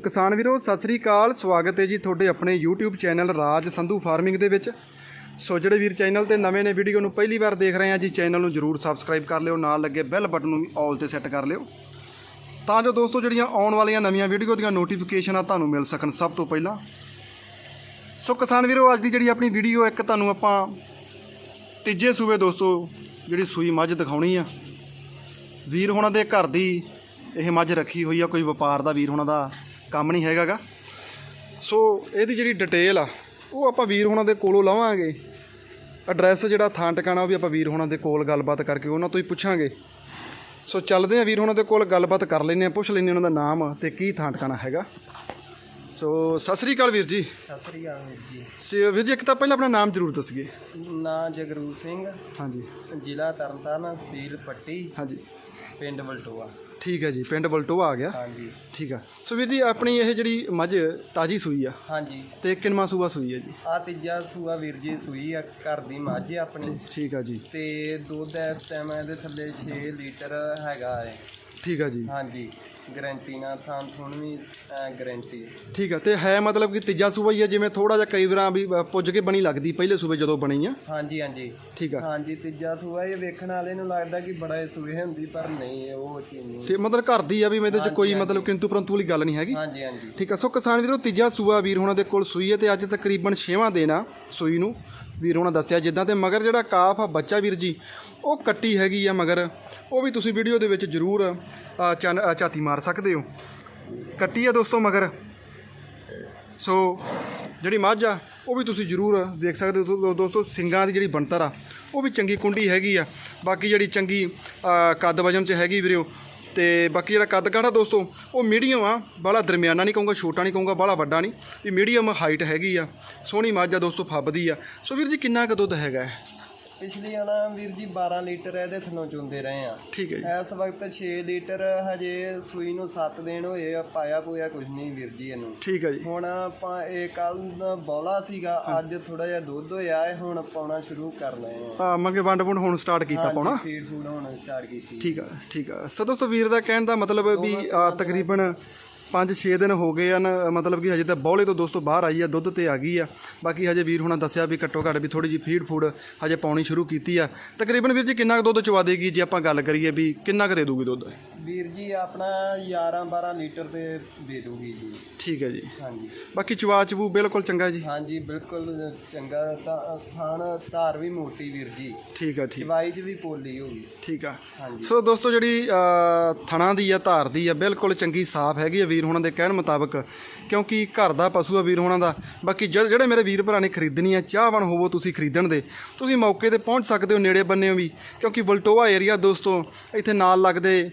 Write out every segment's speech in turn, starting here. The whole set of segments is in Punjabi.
ਕਿਸਾਨ ਵੀਰੋ, ਸਤਿ ਸ੍ਰੀ ਅਕਾਲ। ਸਵਾਗਤ ਹੈ ਜੀ ਤੁਹਾਡੇ ਆਪਣੇ YouTube channel Raj Sandhu farming ਦੇ ਵਿੱਚ। ਸੋ ਜਿਹੜੇ ਵੀਰ ਚੈਨਲ ਤੇ ਨਵੇਂ ਨੇ, ਵੀਡੀਓ ਨੂੰ ਪਹਿਲੀ ਵਾਰ ਦੇਖ ਰਹੇ ਆ ਜੀ, ਚੈਨਲ ਨੂੰ ਜਰੂਰ ਸਬਸਕ੍ਰਾਈਬ ਕਰ ਲਿਓ, ਨਾਲ ਲੱਗੇ ਬੈਲ ਬਟਨ ਨੂੰ ਵੀ ਆਲ ਤੇ ਸੈੱਟ ਕਰ ਲਿਓ। ਤਾਂ ਜੋ ਦੋਸਤੋ, ਜਿਹੜੀਆਂ ਆਉਣ ਵਾਲੀਆਂ ਨਵੀਆਂ ਵੀਡੀਓ ਦੀਆਂ ਨੋਟੀਫਿਕੇਸ਼ਨਾਂ ਤੁਹਾਨੂੰ ਮਿਲ ਸਕਣ ਸਭ ਤੋਂ ਪਹਿਲਾਂ। ਸੋ ਕਿਸਾਨ ਵੀਰੋ, ਅੱਜ ਦੀ ਜਿਹੜੀ ਆਪਣੀ ਵੀਡੀਓ, ਇੱਕ ਤੁਹਾਨੂੰ ਆਪਾਂ ਤੀਜੇ ਸੂਬੇ ਦੋਸਤੋ, ਜਿਹੜੀ ਸੂਈ ਮੱਝ ਦਿਖਾਉਣੀ ਆ। ਵੀਰ ਹੋਣਾ ਦੇ ਘਰ ਦੀ ਇਹ ਮੱਝ ਰੱਖੀ ਹੋਈ ਆ, ਕੋਈ ਵਪਾਰ ਦਾ ਵੀਰ ਹੋਣਾ ਦਾ। ਕੰਮ ਨਹੀਂ ਹੈਗਾਗਾ। ਸੋ ਇਹਦੀ ਜਿਹੜੀ ਡਿਟੇਲ ਆ ਉਹ ਆਪਾਂ ਵੀਰ ਹੋਣਾ ਦੇ ਕੋਲੋਂ ਲਵਾਂਗੇ। ਐਡਰੈਸ ਜਿਹੜਾ ਥਾਂ ਟਿਕਾਣਾ ਉਹ ਵੀ ਆਪਾਂ ਵੀਰ ਹੋਣਾ ਦੇ ਕੋਲ ਗੱਲਬਾਤ ਕਰਕੇ ਉਹਨਾਂ ਤੋਂ ਹੀ ਪੁੱਛਾਂਗੇ। ਸੋ ਚੱਲਦੇ ਆ ਵੀਰ ਹੋਣਾ ਦੇ ਕੋਲ ਗੱਲਬਾਤ ਕਰ ਲੈਂਦੇ ਆ ਪੁੱਛ ਲੈਂਦੇ ਉਹਨਾਂ ਦਾ ਨਾਮ ਤੇ ਕੀ ਥਾਂ ਟਿਕਾਣਾ ਹੈਗਾ। ਸੋ ਸਤਿ ਸ੍ਰੀ ਅਕਾਲ ਵੀਰ ਜੀ। ਸਤਿ ਸ੍ਰੀ ਅਕਾਲ ਵੀਰ ਜੀ। ਸੇ ਵੀਰ ਜੀ ਇੱਕ ਤਾਂ ਪਹਿਲਾਂ ਆਪਣਾ ਨਾਮ ਜ਼ਰੂਰ ਦੱਸੀਏ। ਨਾਂ ਜਗਰੂਪ ਸਿੰਘ। ਹਾਂਜੀ। ਜ਼ਿਲ੍ਹਾ ਤਰਨਤਾਰਨ ਤਹਿਸੀਲ ਪੱਟੀ। ਹਾਂਜੀ। ਪਿੰਡ ਬਲਟੋਆ। ਠੀਕ ਹੈ ਜੀ ਪਿੰਡ ਬਲਟੋਆ ਆ ਗਿਆ। ਹਾਂਜੀ। ਠੀਕ ਆ। ਸੋ ਵੀਰ ਜੀ ਆਪਣੀ ਇਹ ਜਿਹੜੀ ਮੱਝ ਤਾਜੀ ਸੂਈ ਆ। ਹਾਂਜੀ। ਤੇ ਕਿੰਨਵਾਂ ਸੂਆ ਸੂਈ ਹੈ ਜੀ? ਆ ਤੀਜਾ ਸੂਆ ਵੀਰ ਜੀ ਸੂਈ ਆ ਘਰ ਦੀ ਮੱਝ ਆ ਆਪਣੀ। ਠੀਕ ਆ ਜੀ। ਤੇ ਦੁੱਧ ਇਸ ਟਾਈਮ ਇਹਦੇ ਥੱਲੇ 6 ਲੀਟਰ ਹੈਗਾ ਹੈ। ਠੀਕ ਆ ਜੀ। ਹਾਂਜੀ ਗਰੰਟੀ ਨਾਲ ਥਾਂ ਥੁਣ ਵੀ ਗਰੰਟੀ ਠੀਕ ਆ ਤੇ ਹੈ ਮਤਲਬ ਕਿ ਤੀਜਾ ਸੂਬਾ ਹੀ ਆ ਜਿਵੇਂ ਥੋੜਾ ਜਿਹਾ ਕਈ ਵਾਰਾਂ ਵੀ ਅ, ਪੁੱਜ ਕੇ ਬਣੀ ਲੱਗਦੀ ਪਹਿਲੇ ਸੂਬੇ ਜਦੋਂ ਬਣੀ ਆ। ਹਾਂਜੀ ਹਾਂਜੀ। ਠੀਕ ਆ। ਹਾਂਜੀ ਤੀਜਾ ਸੂਆ ਇਹ ਵੇਖਣ ਵਾਲੇ ਨੂੰ ਲੱਗਦਾ ਕਿ ਬੜਾ ਸੂਏ ਹੁੰਦੀ ਪਰ ਨਹੀਂ ਇਹ ਉਹ ਚੀਜ਼ ਨਹੀਂ। ਤੇ ਮਤਲਬ ਘਰ ਦੀ ਆ ਵੀ ਇਹਦੇ ਚ ਕੋਈ ਮਤਲਬ ਕਿੰਤੂ ਪਰੰਤੂ ਵਾਲੀ ਗੱਲ ਨਹੀਂ ਹੈਗੀ। ਹਾਂਜੀ ਹਾਂਜੀ। ਠੀਕ ਆ ਸੋ ਕਿਸਾਨ ਵੀਰੋ ਤੀਜਾ ਸੂਆ ਵੀਰ ਹੋਣਾ ਦੇ ਕੋਲ ਸੂਈ ਹੈ ਤੇ ਅੱਜ ਤਕਰੀਬਨ 6ਵਾਂ ਦਿਨ ਆ ਸੂਈ ਨੂੰ। ਵੀਰ ਹੋਣਾ ਦੱਸਿਆ ਜਿੱਦਾਂ ਤੇ ਮਗਰ ਜਿਹੜਾ ਕਾਫ ਆ ਬੱਚਾ ਵੀਰ ਜੀ ਉਹ ਕੱਟੀ ਹੈਗੀ ਆ ਮਗਰ। ਉਹ ਵੀ ਤੁਸੀਂ ਵੀਡੀਓ ਦੇ ਵਿੱਚ ਜ਼ਰੂਰ ਚਾਤੀ ਮਾਰ ਸਕਦੇ ਹੋ। ਕੱਟੀ ਆ ਦੋਸਤੋ ਮਗਰ। ਸੋ ਜਿਹੜੀ ਮੱਝ ਆ, ਉਹ ਵੀ ਤੁਸੀਂ ਜ਼ਰੂਰ ਦੇਖ ਸਕਦੇ ਹੋ। ਦੋ- ਦੋਸਤੋ, ਸਿੰਗਾਂ ਦੀ ਜਿਹੜੀ ਬਣਤਰ ਆ, ਉਹ ਵੀ ਚੰਗੀ ਕੁੰਡੀ ਹੈਗੀ ਆ। ਬਾਕੀ ਜਿਹੜੀ ਚੰਗੀ ਕੱਦ ਵਜਨ 'ਚ ਹੈਗੀ ਵੀਰਿਓ, ਤੇ ਬਾਕੀ ਜਿਹੜਾ ਕੱਦ ਕਾਠਾ ਦੋਸਤੋ, ਉਹ ਮੀਡੀਅਮ ਆ, ਬਾਹਲਾ ਦਰਮਿਆਨਾ ਨਹੀਂ ਕਹੂੰਗਾ, ਛੋਟਾ ਨਹੀਂ ਕਹੂੰਗਾ, ਬਾਹਲਾ ਵੱਡਾ ਨਹੀਂ। ਇਹ ਮੀਡੀਅਮ ਹਾਈਟ ਹੈਗੀ ਆ। ਸੋਹਣੀ ਮੱਝ ਆ ਦੋਸਤੋ, ਫੱਬਦੀ ਆ। ਸੋ ਵੀਰ ਜੀ, ਕਿੰਨਾ ਕੁ ਦੁੱਧ ਹੈਗਾ? ਹੈ? ਪਿਛਲੀ ਆਣਾ ਵੀਰ ਜੀ 12 ਲੀਟਰ ਇਹਦੇ ਥੱਲੋਂ ਚੁੰਦੇ ਰਹੇ ਆ। ਠੀਕ ਹੈ ਜੀ। ਇਸ ਵਕਤ 6 ਲੀਟਰ ਹਜੇ ਸੂਈ ਨੂੰ 7 ਦਿਨ ਹੋਏ ਆ ਪਾਇਆ ਪੂਇਆ ਕੁਝ ਨਹੀਂ ਵੀਰ ਜੀ ਇਹਨੂੰ। ਠੀਕ ਹੈ ਜੀ। ਹੁਣ ਆਪਾਂ ਇਹ ਕੱਲ ਬੌਲਾ ਸੀਗਾ ਅੱਜ ਥੋੜਾ ਜਿਹਾ ਦੁੱਧ ਹੋਇਆ ਹੈ ਹੁਣ ਪਾਉਣਾ ਸ਼ੁਰੂ ਕਰ ਲਏ ਆ। ਆ ਮੰਗੇ ਵੰਡ ਵੁੰਡ ਹੁਣ ਸਟਾਰਟ ਕੀਤਾ ਪਾਉਣਾ? ਫੀਡ ਫੂਡ ਹੁਣ ਸਟਾਰਟ ਕੀਤੀ। ਠੀਕ ਆ ਠੀਕ ਆ। ਸੋ ਦੋਸਤੋ ਵੀਰ ਦਾ ਕਹਿਣ ਦਾ ਮਤਲਬ ਵੀ ਆ, ਤਕਰੀਬਨ 5-6 ਦਿਨ ਹੋ ਗਏ ਹਨ ਮਤਲਬ ਕਿ ਹਜੇ ਤਾਂ ਬੌਲੇ ਤੋਂ ਦੋਸਤੋ ਬਾਹਰ ਆਈ ਆ, ਦੁੱਧ ਤੇ ਆ ਗਈ ਆ। ਬਾਕੀ ਹਜੇ ਵੀਰ ਹੁਣਾਂ ਦੱਸਿਆ ਵੀ ਘੱਟੋ ਘੱਟ ਵੀ ਥੋੜੀ ਜਿਹੀ ਫੀਡ ਫੂਡ ਹਜੇ ਪਾਉਣੀ ਸ਼ੁਰੂ ਕੀਤੀ ਆ। ਤਕਰੀਬਨ ਵੀਰ ਜੀ ਕਿੰਨਾ ਕੁ ਦੁੱਧ ਚਵਾ ਦੇਗੀ, ਜੇ ਆਪਾਂ ਗੱਲ ਕਰੀਏ ਵੀ ਕਿੰਨਾ ਕੁ ਦੇ ਦੂਗੀ ਦੁੱਧ? ਵੀਰ ਜੀ ਆਪਣਾ 11 12 ਲੀਟਰ ਤੇ ਦੇ ਦੂਗੀ ਜੀ। ਠੀਕ ਹੈ ਜੀ। ਹਾਂਜੀ। ਬਾਕੀ ਚਵਾ ਚਬੂ ਬਿਲਕੁਲ ਚੰਗਾ ਜੀ। ਹਾਂਜੀ ਬਿਲਕੁਲ ਚੰਗਾ ਤਾਂ ਥਾਣ ਧਾਰ ਵੀ ਮੋਟੀ ਵੀਰ ਜੀ। ਠੀਕ ਆ ਠੀਕ। ਚਵਾਈ 'ਚ ਵੀ ਪੋਲੀ ਹੋਗੀ ਠੀਕ ਆ। ਹਾਂਜੀ। ਸੋ ਦੋਸਤੋ ਜਿਹੜੀ ਅ, ਥਣਾ ਦੀ ਆ ਧਾਰ ਦੀ ਆ ਬਿਲਕੁਲ ਚੰਗੀ ਸਾਫ਼ ਹੈਗੀ ਆ ਵੀਰ ਹੁਣਾਂ ਦੇ ਕਹਿਣ ਮੁਤਾਬਕ। ਕਿਉਂਕਿ ਘਰ ਦਾ ਪਸ਼ੂ ਆ ਵੀਰ ਹੁਣਾਂ ਦਾ। ਬਾਕੀ ਜ- ਜਿਹੜੇ ਮੇਰੇ ਵੀਰ ਭਰਾ ਨੇ ਖਰੀਦਣੀ ਆ ਚਾਹਵਾਨ ਹੋਵੋ ਤੁਸੀਂ ਖਰੀਦਣ ਦੇ। ਤੁਸੀਂ ਮੌਕੇ ਤੇ ਪਹੁੰਚ ਸਕਦੇ ਹੋ ਨੇੜੇ ਬੰਨੇ ਵੀ। ਕਿਉਂਕਿ ਬਲਟੋਆ ਏਰੀਆ ਦੋਸਤੋ ਇੱਥੇ ਨਾਲ ਲੱਗਦੇ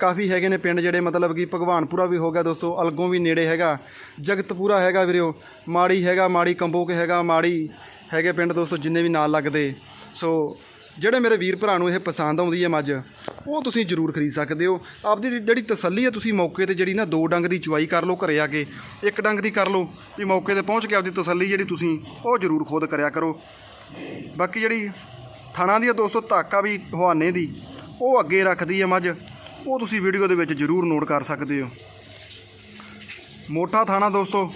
ਕਾਫੀ ਹੈਗੇ ਨੇ ਪਿੰਡ ਜਿਹੜੇ ਮਤਲਬ ਕਿ ਭਗਵਾਨਪੁਰਾ ਵੀ ਹੋ ਗਿਆ ਦੋਸਤੋ, ਅਲਗੋਂ ਵੀ ਨੇੜੇ ਹੈਗਾ। ਜਗਤਪੁਰਾ ਹੈਗਾ ਵੀਰਿਓ ਮਾੜੀ ਹੈਗਾ, ਮਾੜੀ ਕੰਬੋਕ ਹੈਗਾ, ਮਾੜੀ ਹੈਗੇ ਪਿੰਡ ਦੋਸਤੋ, ਜਿੰਨੇ ਵੀ ਨਾਲ ਲੱਗਦੇ। ਸੋ, ਜਿਹੜੇ ਮੇਰੇ ਵੀਰ ਭਰਾ ਨੂੰ ਇਹ ਪਸੰਦ ਆਉਂਦੀ ਹੈ ਮੱਝ, ਉਹ ਤੁਸੀਂ ਜ਼ਰੂਰ ਖਰੀਦ ਸਕਦੇ ਹੋ। ਆਪਦੀ ਜਿਹੜੀ ਤਸੱਲੀ ਹੈ ਤੁਸੀਂ ਮੌਕੇ ਤੇ ਜਿਹੜੀ ਨਾ ਦੋ ਡੰਗ ਦੀ ਚੁਆਈ ਕਰ ਲਓ ਘਰੇ ਆ ਕੇ, ਇੱਕ ਡੰਗ ਦੀ ਕਰ ਲਓ, ਵੀ ਮੌਕੇ ਤੇ ਪਹੁੰਚ ਕੇ ਆਪਦੀ ਤਸੱਲੀ ਜਿਹੜੀ ਤੁਸੀਂ, ਉਹ ਜ਼ਰੂਰ ਖੁਦ ਕਰਿਆ ਕਰੋ। ਬਾਕੀ ਜਿਹੜੀ ਥਾਣਾ ਦੀ ਆ ਦੋਸਤੋ, ਧਾਕਾ ਵੀ ਹਵਾਨੇ ਦੀ, ਉਹ ਅੱਗੇ ਰੱਖਦੀ ਹੈ ਮੱਝ। ਉਹ ਤੁਸੀਂ ਵੀਡੀਓ ਦੇ ਵਿੱਚ ਜ਼ਰੂਰ ਨੋਟ ਕਰ ਸਕਦੇ ਹੋ। ਮੋਟਾ ਥਾਣਾ ਦੋਸਤੋ,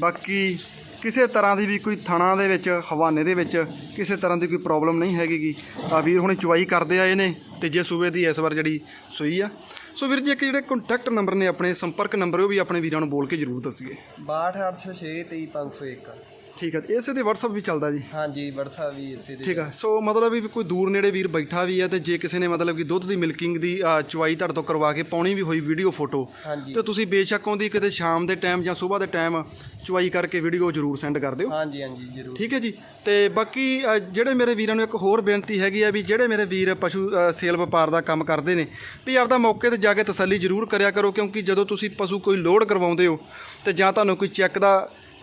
ਬਾਕੀ ਕਿਸੇ ਤਰ੍ਹਾਂ ਦੀ ਵੀ ਕੋਈ ਥਾਣਾ ਦੇ ਵਿੱਚ, ਹਵਾਨੇ ਦੇ ਵਿੱਚ ਕਿਸੇ ਤਰ੍ਹਾਂ ਦੀ ਕੋਈ ਪ੍ਰੋਬਲਮ ਨਹੀਂ ਹੈਗੀਗੀ। ਆ ਵੀਰ ਹੁਣ ਚੁਆਈ ਕਰਦੇ ਆਏ ਨੇ ਤੀਜੇ ਸੂਬੇ ਦੀ ਇਸ ਵਾਰ ਜਿਹੜੀ ਸੂਈ ਆ। ਸੋ ਵੀਰ ਜੀ, ਇੱਕ ਜਿਹੜੇ ਕੰਟੈਕਟ ਨੰਬਰ ਨੇ ਆਪਣੇ, ਸੰਪਰਕ ਨੰਬਰ ਉਹ ਵੀ ਆਪਣੇ ਵੀਰਾਂ ਨੂੰ ਬੋਲ ਕੇ ਜ਼ਰੂਰ ਦੱਸੀਏ। 62806 23501 ਠੀਕ ਹੈ ਇਸੇ ਤੇ WhatsApp ਵੀ ਚੱਲਦਾ ਜੀ। ਹਾਂਜੀ ਵਰਸਾ ਵੀ ਇਸੇ ਦੇ ਠੀਕ ਆ ਸੋ ਮਤਲਬ ਵੀ ਕੋਈ ਦੂਰ ਨੇੜੇ ਵੀਰ ਬੈਠਾ ਵੀ ਹੈ ਤੇ ਜੇ ਕਿਸੇ ਨੇ ਮਤਲਬ ਕਿ ਦੁੱਧ ਦੀ ਮਿਲਕਿੰਗ ਦੀ ਅ, ਚੁਆਈ ਤੁਹਾਡੇ ਤੋਂ ਕਰਵਾ ਕੇ ਪਾਉਣੀ ਵੀ ਹੋਈ ਵੀਡੀਓ ਫੋਟੋ ਹਾਂਜੀ। ਤੇ ਤੁਸੀਂ ਬੇਸ਼ੱਕ ਉਹਦੀ ਕਿਤੇ ਸ਼ਾਮ ਦੇ ਟਾਈਮ ਜਾਂ ਸਵੇਰ ਦੇ ਟਾਈਮ ਚੁਆਈ ਕਰਕੇ ਵੀਡੀਓ ਜ਼ਰੂਰ ਸੈਂਡ ਕਰ ਦਿਓ। ਹਾਂਜੀ ਹਾਂਜੀ ਜ਼ਰੂਰ। ਠੀਕ ਹੈ ਜੀ। ਤੇ ਬਾਕੀ ਅ, ਜਿਹੜੇ ਮੇਰੇ ਵੀਰਾਂ ਨੂੰ ਇੱਕ ਹੋਰ ਬੇਨਤੀ ਹੈਗੀ ਆ ਵੀ ਜਿਹੜੇ ਮੇਰੇ ਵੀਰ ਪਸ਼ੂ ਅ, ਸੇਲ ਵਪਾਰ ਦਾ ਕੰਮ ਕਰਦੇ ਨੇ ਵੀ ਆਪਦਾ ਮੌਕੇ ਤੇ ਜਾ ਕੇ ਤਸੱਲੀ ਜ਼ਰੂਰ ਕਰਿਆ ਕਰੋ ਕਿਉਂਕਿ ਜਦੋਂ ਤੁਸੀਂ ਪਸ਼ੂ ਕੋਈ ਲੋਡ ਕਰਵਾਉਂਦੇ ਹੋ ਤੇ ਜਾਂ ਤੁਹਾਨੂੰ ਕੋਈ ਚੈੱਕ ਦਾ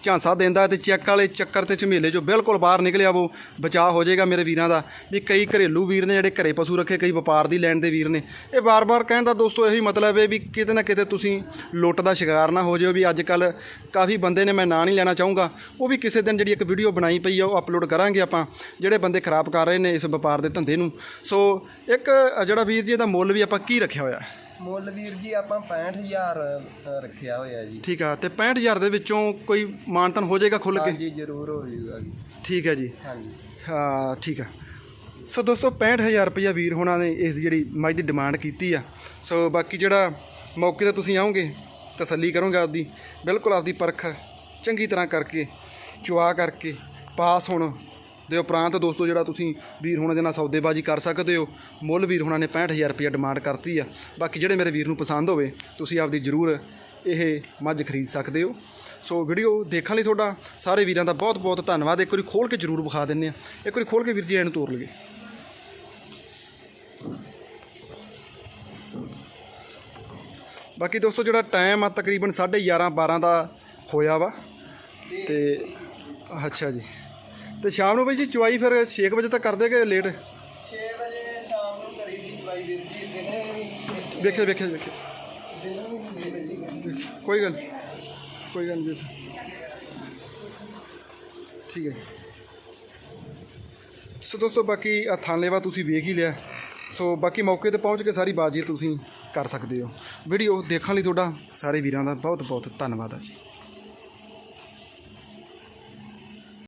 ਝਾਂਸਾ ਦਿੰਦਾ ਤੇ ਚੈੱਕ ਵਾਲੇ ਚੱਕਰ ਤੇ ਝਮੇਲੇ ਚੋਂ ਬਿਲਕੁਲ ਬਾਹਰ ਨਿਕਲਿਆ ਉਹ ਬਚਾਅ ਹੋ ਜਾਏਗਾ ਮੇਰੇ ਵੀਰਾਂ ਦਾ। ਵੀ ਕਈ ਘਰੇਲੂ ਵੀਰ ਨੇ ਜਿਹੜੇ ਘਰੇ ਪਸ਼ੂ ਰੱਖੇ, ਕਈ ਵਪਾਰ ਦੀ ਲੈਣ ਦੇ ਵੀਰ ਨੇ। ਇਹ ਵਾਰ-ਵਾਰ ਕਹਿਣ ਦਾ ਦੋਸਤੋ ਇਹੀ ਮਤਲਬ ਹੈ ਵੀ ਕਿਤੇ ਨਾ ਕਿਤੇ ਤੁਸੀਂ ਲੁੱਟ ਦਾ ਸ਼ਿਕਾਰ ਨਾ ਹੋ ਜਿਓ ਵੀ ਅੱਜ ਕੱਲ ਕਾਫੀ ਬੰਦੇ ਨੇ ਮੈਂ ਨਾਂ ਨਹੀਂ ਲੈਣਾ ਚਾਹੂੰਗਾ। ਉਹ ਵੀ ਕਿਸੇ ਦਿਨ ਜਿਹੜੀ ਇੱਕ ਵੀਡੀਓ ਬਣਾਈ ਪਈ ਆ, ਉਹ ਅਪਲੋਡ ਕਰਾਂਗੇ ਆਪਾਂ, ਜਿਹੜੇ ਬੰਦੇ ਖਰਾਬ ਕਰ ਰਹੇ ਨੇ ਇਸ ਵਪਾਰ ਦੇ ਧੰਦੇ ਨੂੰ। ਸੋ ਇੱਕ ਜਿਹੜਾ ਵੀਰ ਜੀ ਦਾ ਮੁੱਲ ਵੀ ਆਪਾਂ ਕੀ ਰੱਖਿਆ ਹੋਇਆ? ਮੁੱਲ ਵੀਰ ਜੀ ਆਪਾਂ 65000 ਅ, ਰੱਖਿਆ ਹੋਇਆ ਜੀ। ਠੀਕ ਆ ਤੇ 65000 ਦੇ ਵਿੱਚੋਂ ਕੋਈ ਮਾਨਤਨ ਹੋ ਜਾਏਗਾ ਖੁੱਲ ਕੇ? ਹਾਂਜੀ ਜ਼ਰੂਰ ਹੋ ਜਾਊਗਾ ਜੀ। ਠੀਕ ਹੈ ਜੀ। ਹਾਂਜੀ। ਹਾਂ ਠੀਕ ਆ। ਸੋ ਦੋਸਤੋ 65000 ਰੁਪਇਆ ਵੀਰ ਹੋਣਾ ਨੇ ਇਸ ਦੀ ਜਿਹੜੀ ਮੱਝ ਦੀ ਡਿਮਾਂਡ ਕੀਤੀ ਆ। ਸੋ ਬਾਕੀ ਜਿਹੜਾ ਮੌਕੇ ਤੇ ਤੁਸੀਂ ਆਓਗੇ ਤਸੱਲੀ ਕਰੋਗੇ ਆਪਦੀ। ਬਿਲਕੁਲ ਆਪਦੀ ਪਰਖ ਚੰਗੀ ਤਰ੍ਹਾਂ ਕਰਕੇ ਚੁਆ ਕਰਕੇ ਪਾਸ ਹੋਣ। ਦੇ ਉਪਰੰਤ ਦੋਸਤੋ ਜਿਹੜਾ ਤੁਸੀਂ ਵੀਰ ਹੋਣਾ ਦੇ ਨਾਲ ਸੌਦੇਬਾਜ਼ੀ ਕਰ ਸਕਦੇ ਹੋ, ਮੁੱਲ ਵੀਰ ਹੋਣਾ ਨੇ 65000 ਰੁਪਇਆ ਡਿਮਾਂਡ ਕਰਤੀ ਆ। ਬਾਕੀ ਜਿਹੜੇ ਮੇਰੇ ਵੀਰ ਨੂੰ ਪਸੰਦ ਹੋਵੇ, ਤੁਸੀਂ ਆਪਦੀ ਜ਼ਰੂਰ ਇਹ ਮੱਝ ਖਰੀਦ ਸਕਦੇ ਹੋ। ਸੋ ਵੀਡੀਓ ਦੇਖਣ ਲਈ ਤੁਹਾਡਾ ਸਾਰੇ ਵੀਰਾਂ ਦਾ ਬਹੁਤ ਬਹੁਤ ਧੰਨਵਾਦ। ਇੱਕ ਵਾਰੀ ਖੋਲ ਕੇ ਜ਼ਰੂਰ ਵਿਖਾ ਦਿੰਨੇ ਆ। ਇੱਕ ਵਾਰੀ ਖੋਲ ਕੇ ਵੀਰ ਜੀ ਐਨ ਤੋਰ ਲਈਏ। ਬਾਕੀ ਦੋਸਤੋ ਜਿਹੜਾ ਟਾਈਮ ਆ ਤਕਰੀਬਨ 11:30 12 ਦਾ ਹੋਇਆ ਵਾ। ਤੇ ਅੱਛਾ ਜੀ। ਤੇ ਸ਼ਾਮ ਨੂੰ ਬਈ ਜੀ ਚੁਆਈ ਫਿਰ 6 ਵਜੇ ਤੱਕ ਕਰ ਦੇਗੇ ਲੇਟ 6 ਵਜੇ ਸ਼ਾਮ ਨੂੰ ਕਰੀ ਦੀ ਬਾਈ ਵੀਰ ਜੀ ਦਿਨੇ ਵੀ ਵੇਖਿਓ ਵੇਖਿਓ ਵੇਖਿਓ। ਦਿਨੇ ਵੀ ਛੇ ਵਜੇ ਕਰੀ ਦੀ। ਕੋਈ ਗੱਲ। ਕੋਈ ਗੱਲ ਜੀ। ਠੀਕ ਹੈ ਸੋ ਦੋਸਤੋ ਬਾਕੀ ਆ ਥਾਨਲੇਵਾ ਤੁਸੀਂ ਵੇਖ ਹੀ ਲਿਆ। ਸੋ ਬਾਕੀ ਮੌਕੇ ਤੇ ਪਹੁੰਚ ਕੇ ਸਾਰੀ ਬਾਜੀ ਤੁਸੀਂ ਕਰ ਸਕਦੇ ਹੋ। ਵੀਡੀਓ ਦੇਖਣ ਲਈ ਤੁਹਾਡਾ ਸਾਰੇ ਵੀਰਾਂ ਦਾ ਬਹੁਤ ਬਹੁਤ ਧੰਨਵਾਦ ਹੈ ਜੀ।